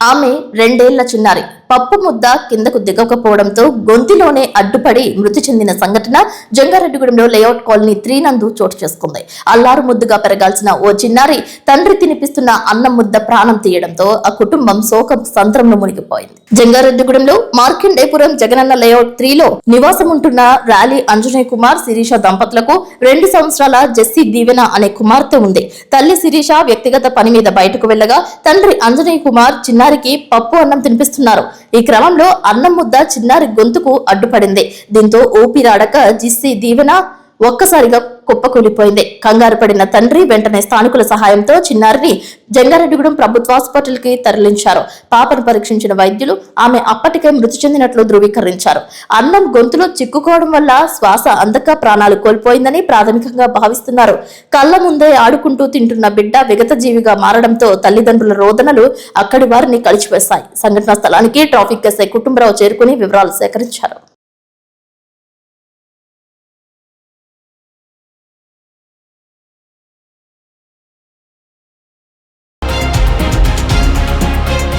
ఆమె రెండేళ్ళ చిన్నారి. పప్పు ముద్ద కిందకు దిగకపోవడంతో గొంతులోనే అడ్డుపడి మృతి చెందిన సంఘటన జంగారెడ్డిగూడెంలో లేఅవుట్ కాలనీ త్రీనందు చోటు చేసుకుంది. అల్లారు ముద్దుగా పెరగాల్సిన ఓ చిన్నారి తండ్రి తినిపిస్తున్న అన్నం ముద్ద ప్రాణం తీయడంతో ఆ కుటుంబం శోకం సంద్రంలో మునిగిపోయింది. జంగారెడ్డిగూడెంలో మార్కండేపురం జగనన్న లేఅవుట్ త్రీలో నివాసం ఉంటున్న ర్యాలీ అంజనేయ కుమార్ శిరీష దంపతులకు రెండు సంవత్సరాల జెస్సీ దీవెన అనే కుమార్తె ఉంది. తల్లి శిరీష వ్యక్తిగత పని మీద బయటకు వెళ్ళగా తండ్రి అంజనేయ కుమార్ చిన్నారికి పప్పు అన్నం తినిపిస్తున్నారు. ఈ క్రమంలో అన్నం ముద్ద చిన్నారి గొంతుకు అడ్డుపడింది. దీంతో ఊపిరాడక జిస్సి దీవెన ఒక్కసారిగా కుప్పకూలిపోయింది. కంగారు పడిన తండ్రి వెంటనే స్థానికుల సహాయంతో చిన్నారిని జంగారెడ్డిగూడెం ప్రభుత్వ హాస్పిటల్కి తరలించారు. పాపను పరీక్షించిన వైద్యులు ఆమె అప్పటికే మృతి చెందినట్లు ధృవీకరించారు. అన్నం గొంతులో చిక్కుకోవడం వల్ల శ్వాస అందక ప్రాణాలు కోల్పోయిందని ప్రాథమికంగా భావిస్తున్నారు. కళ్ళ ముందే ఆడుకుంటూ తింటున్న బిడ్డ విగత జీవిగా మారడంతో తల్లిదండ్రుల రోదనలు అక్కడి వారిని కలిచివేశాయి సంఘటనా స్థలానికి ట్రాఫిక్ ఎస్ఐ కుటుంబరావు చేరుకుని వివరాలు సేకరించారు.